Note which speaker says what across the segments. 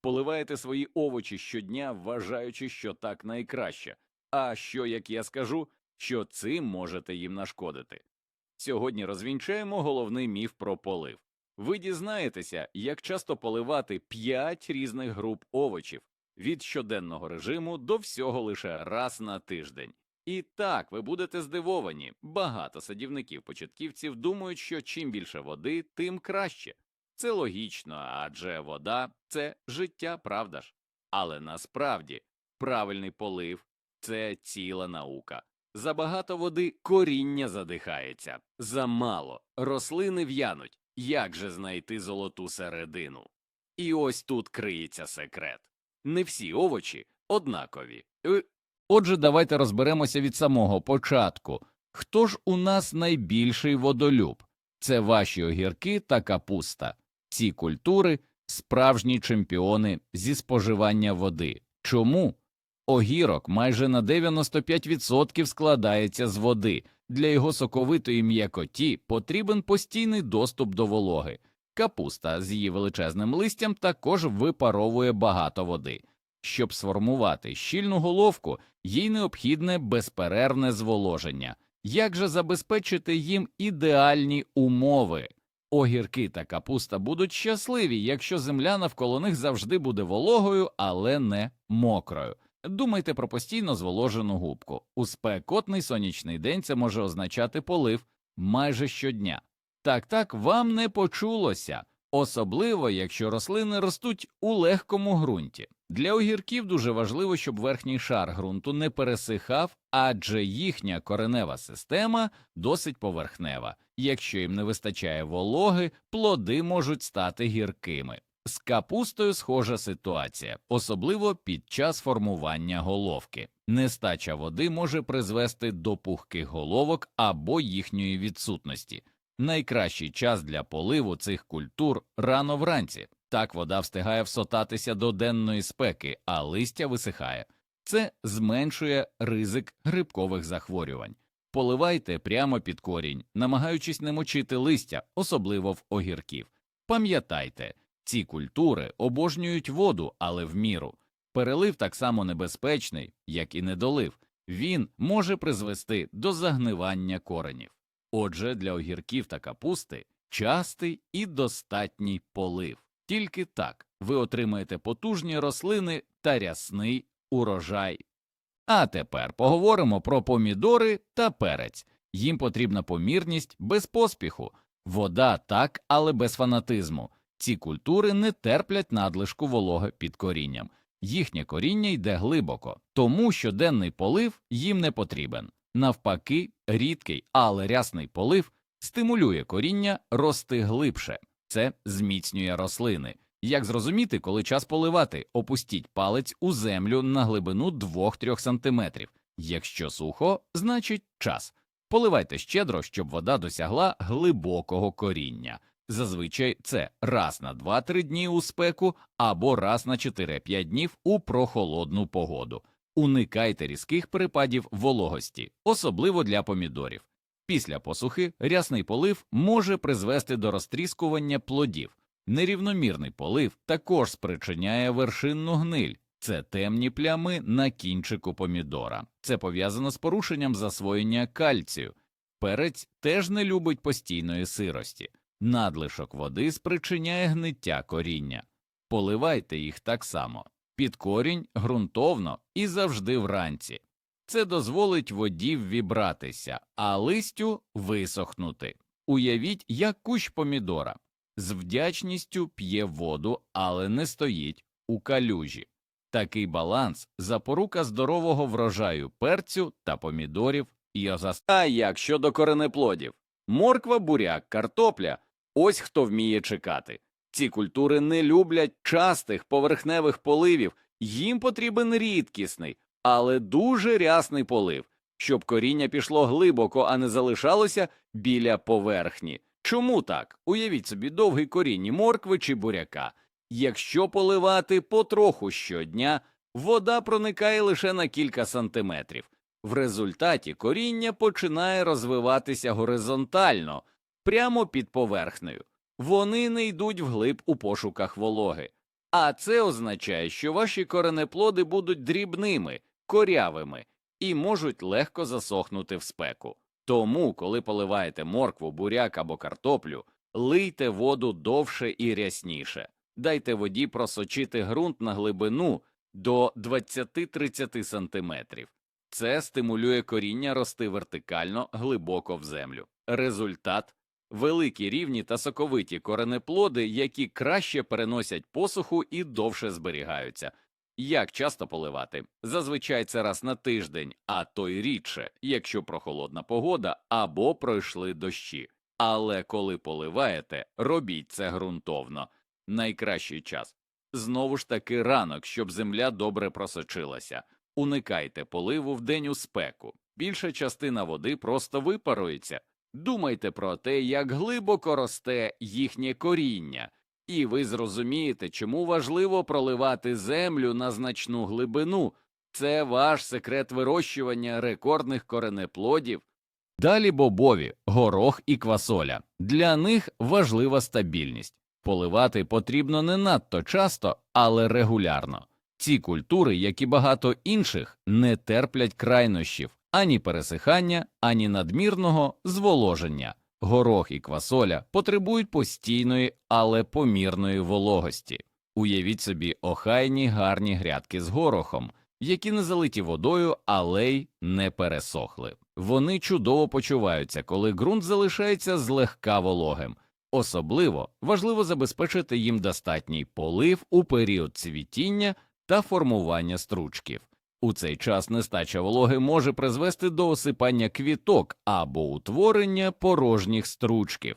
Speaker 1: Поливаєте свої овочі щодня, вважаючи, що так найкраще. А що, як я скажу, що цим можете їм нашкодити? Сьогодні розвінчаємо головний міф про полив. Ви дізнаєтеся, як часто поливати 5 різних груп овочів від щоденного режиму до всього лише раз на тиждень. І так, ви будете здивовані. Багато садівників-початківців думають, що чим більше води, тим краще. Це логічно, адже вода це життя, правда ж? Але насправді правильний полив це ціла наука. Забагато води коріння задихається, замало рослини в'януть. Як же знайти золоту середину? І ось тут криється секрет. Не всі овочі однакові. Е, Отже, давайте розберемося від самого початку. Хто ж у нас найбільший водолюб? Це ваші огірки та капуста. Ці культури справжні чемпіони зі споживання води. Чому? Огірок майже на 95% складається з води. Для його соковитої м'якоті потрібен постійний доступ до вологи. Капуста з її величезним листям також випаровує багато води. Щоб сформувати щільну головку, їй необхідне безперервне зволоження. Як же забезпечити їм ідеальні умови? Огірки та капуста будуть щасливі, якщо земля навколо них завжди буде вологою, але не мокрою. Думайте про постійно зволожену губку. У спекотний сонячний день це може означати полив майже щодня. Так так вам не почулося, особливо якщо рослини ростуть у легкому ґрунті. Для огірків дуже важливо, щоб верхній шар ґрунту не пересихав, адже їхня коренева система досить поверхнева. Якщо їм не вистачає вологи, плоди можуть стати гіркими. З капустою схожа ситуація, особливо під час формування головки. Нестача води може призвести до пухких головок або їхньої відсутності. Найкращий час для поливу цих культур рано вранці. Так вода встигає всотатися до денної спеки, а листя висихає. Це зменшує ризик грибкових захворювань. Поливайте прямо під корінь, намагаючись не мочити листя, особливо в огірків. Пам'ятайте, ці культури обожнюють воду, але в міру. Перелив так само небезпечний, як і недолив. Він може призвести до загнивання коренів. Отже, для огірків та капусти частий і достатній полив. Тільки так ви отримаєте потужні рослини та рясний урожай. А тепер поговоримо про помідори та перець. Їм потрібна помірність без поспіху. Вода так, але без фанатизму. Ці культури не терплять надлишку вологи під корінням. Їхнє коріння йде глибоко, тому щоденний полив їм не потрібен. Навпаки, рідкий, але рясний полив стимулює коріння рости глибше. Це зміцнює рослини. Як зрозуміти, коли час поливати, опустіть палець у землю на глибину 2-3 см. Якщо сухо, значить час. Поливайте щедро, щоб вода досягла глибокого коріння. Зазвичай це раз на 2-3 дні у спеку або раз на 4-5 днів у прохолодну погоду. Уникайте різких перепадів вологості, особливо для помідорів. Після посухи рясний полив може призвести до розтріскування плодів. Нерівномірний полив також спричиняє вершинну гниль. Це темні плями на кінчику помідора. Це пов'язано з порушенням засвоєння кальцію. Перець теж не любить постійної сирості. Надлишок води спричиняє гниття коріння. Поливайте їх так само. Під корінь ґрунтовно і завжди вранці. Це дозволить воді ввібратися, а листю висохнути. Уявіть, як кущ помідора з вдячністю п'є воду, але не стоїть у калюжі. Такий баланс запорука здорового врожаю перцю та помідорів і. А як щодо коренеплодів? Морква, буряк, картопля ось хто вміє чекати. Ці культури не люблять частих поверхневих поливів, їм потрібен рідкісний, але дуже рясний полив, щоб коріння пішло глибоко, а не залишалося біля поверхні. Чому так? Уявіть собі довгий корінь моркви чи буряка. Якщо поливати потроху щодня, вода проникає лише на кілька сантиметрів. В результаті коріння починає розвиватися горизонтально, прямо під поверхнею. Вони не йдуть вглиб у пошуках вологи. А це означає, що ваші коренеплоди будуть дрібними, корявими і можуть легко засохнути в спеку. Тому, коли поливаєте моркву, буряк або картоплю, лийте воду довше і рясніше. Дайте воді просочити ґрунт на глибину до 20-30 см. Це стимулює коріння рости вертикально глибоко в землю. Результат великі рівні та соковиті коренеплоди, які краще переносять посуху і довше зберігаються. Як часто поливати? Зазвичай це раз на тиждень, а то й рідше, якщо прохолодна погода або пройшли дощі. Але коли поливаєте, робіть це ґрунтовно. Найкращий час. Знову ж таки ранок, щоб земля добре просочилася. Уникайте поливу в день у спеку. Більша частина води просто випарується. Думайте про те, як глибоко росте їхнє коріння, і ви зрозумієте, чому важливо проливати землю на значну глибину. Це ваш секрет вирощування рекордних коренеплодів. Далі бобові, горох і квасоля. Для них важлива стабільність. Поливати потрібно не надто часто, але регулярно. Ці культури, як і багато інших, не терплять крайнощів ані пересихання, ані надмірного зволоження. Горох і квасоля потребують постійної, але помірної вологості. Уявіть собі охайні гарні грядки з горохом, які не залиті водою, але й не пересохли. Вони чудово почуваються, коли ґрунт залишається злегка вологим. Особливо важливо забезпечити їм достатній полив у період цвітіння та формування стручків. У цей час нестача вологи може призвести до осипання квіток або утворення порожніх стручків.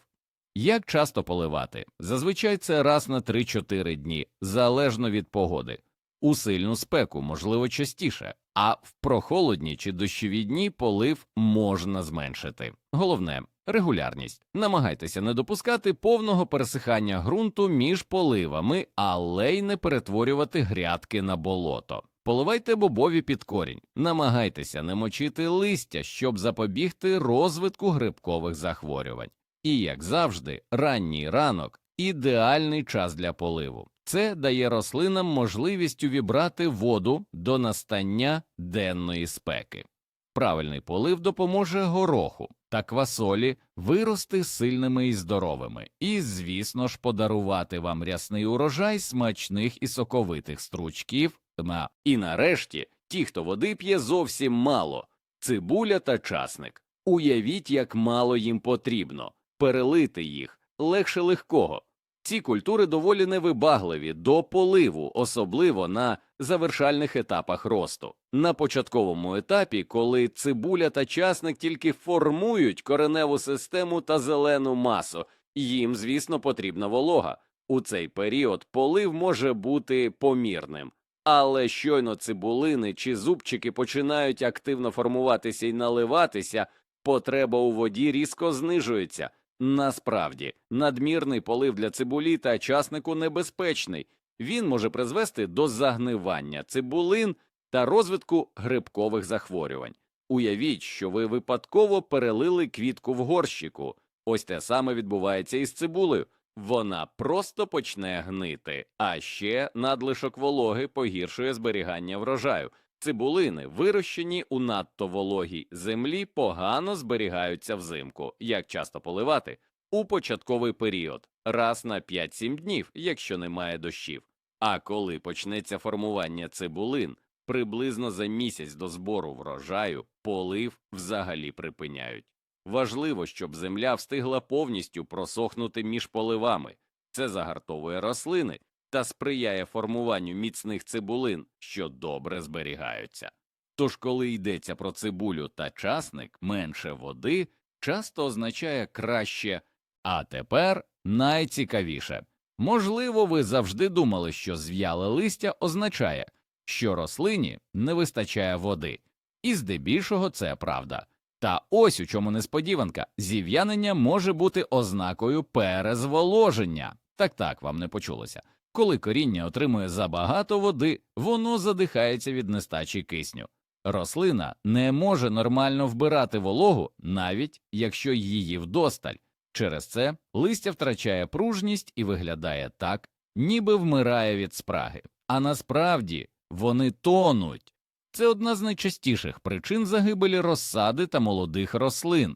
Speaker 1: Як часто поливати? Зазвичай це раз на 3-4 дні, залежно від погоди. У сильну спеку, можливо, частіше, а в прохолодні чи дощові дні полив можна зменшити. Головне регулярність. Намагайтеся не допускати повного пересихання ґрунту між поливами, але й не перетворювати грядки на болото. Поливайте бобові під корінь, намагайтеся не мочити листя, щоб запобігти розвитку грибкових захворювань. І, як завжди, ранній ранок ідеальний час для поливу. Це дає рослинам можливість увібрати воду до настання денної спеки. Правильний полив допоможе гороху та квасолі вирости сильними і здоровими, і, звісно ж, подарувати вам рясний урожай смачних і соковитих стручків. Ма. І нарешті, ті, хто води п'є зовсім мало цибуля та часник. Уявіть, як мало їм потрібно перелити їх легше легкого. Ці культури доволі невибагливі до поливу, особливо на завершальних етапах росту. На початковому етапі, коли цибуля та часник тільки формують кореневу систему та зелену масу, їм, звісно, потрібна волога. У цей період полив може бути помірним. Але щойно цибулини чи зубчики починають активно формуватися і наливатися, потреба у воді різко знижується. Насправді, надмірний полив для цибулі та часнику небезпечний. Він може призвести до загнивання цибулин та розвитку грибкових захворювань. Уявіть, що ви випадково перелили квітку в горщику. Ось те саме відбувається із цибулею. Вона просто почне гнити, а ще надлишок вологи погіршує зберігання врожаю. Цибулини, вирощені у надто вологій землі, погано зберігаються взимку. Як часто поливати? У початковий період, раз на 5-7 днів, якщо немає дощів. А коли почнеться формування цибулин, приблизно за місяць до збору врожаю, полив взагалі припиняють. Важливо, щоб земля встигла повністю просохнути між поливами. Це загартовує рослини та сприяє формуванню міцних цибулин, що добре зберігаються. Тож, коли йдеться про цибулю та часник, менше води часто означає краще, а тепер найцікавіше. Можливо, ви завжди думали, що зв'яле листя означає, що рослині не вистачає води, і здебільшого це правда. Та ось у чому несподіванка зів'янення може бути ознакою перезволоження. Так так вам не почулося. Коли коріння отримує забагато води, воно задихається від нестачі кисню. Рослина не може нормально вбирати вологу, навіть якщо її вдосталь. Через це листя втрачає пружність і виглядає так, ніби вмирає від спраги, а насправді вони тонуть. Це одна з найчастіших причин загибелі розсади та молодих рослин.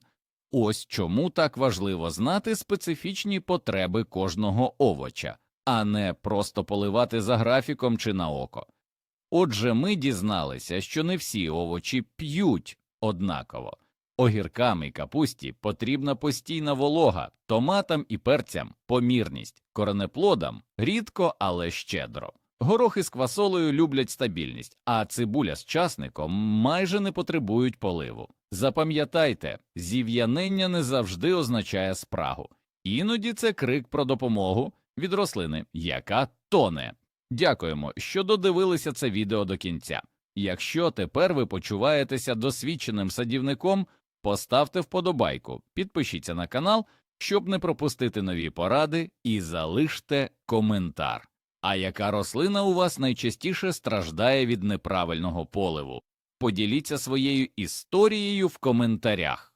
Speaker 1: Ось чому так важливо знати специфічні потреби кожного овоча, а не просто поливати за графіком чи на око. Отже, ми дізналися, що не всі овочі п'ють однаково. Огіркам і капусті потрібна постійна волога, томатам і перцям помірність, коренеплодам рідко, але щедро. Горохи з квасолею люблять стабільність, а цибуля з часником майже не потребують поливу. Запам'ятайте, зів'янення не завжди означає спрагу. Іноді це крик про допомогу від рослини, яка тоне. Дякуємо, що додивилися це відео до кінця. Якщо тепер ви почуваєтеся досвідченим садівником, поставте вподобайку, підпишіться на канал, щоб не пропустити нові поради, і залиште коментар. А яка рослина у вас найчастіше страждає від неправильного поливу? Поділіться своєю історією в коментарях.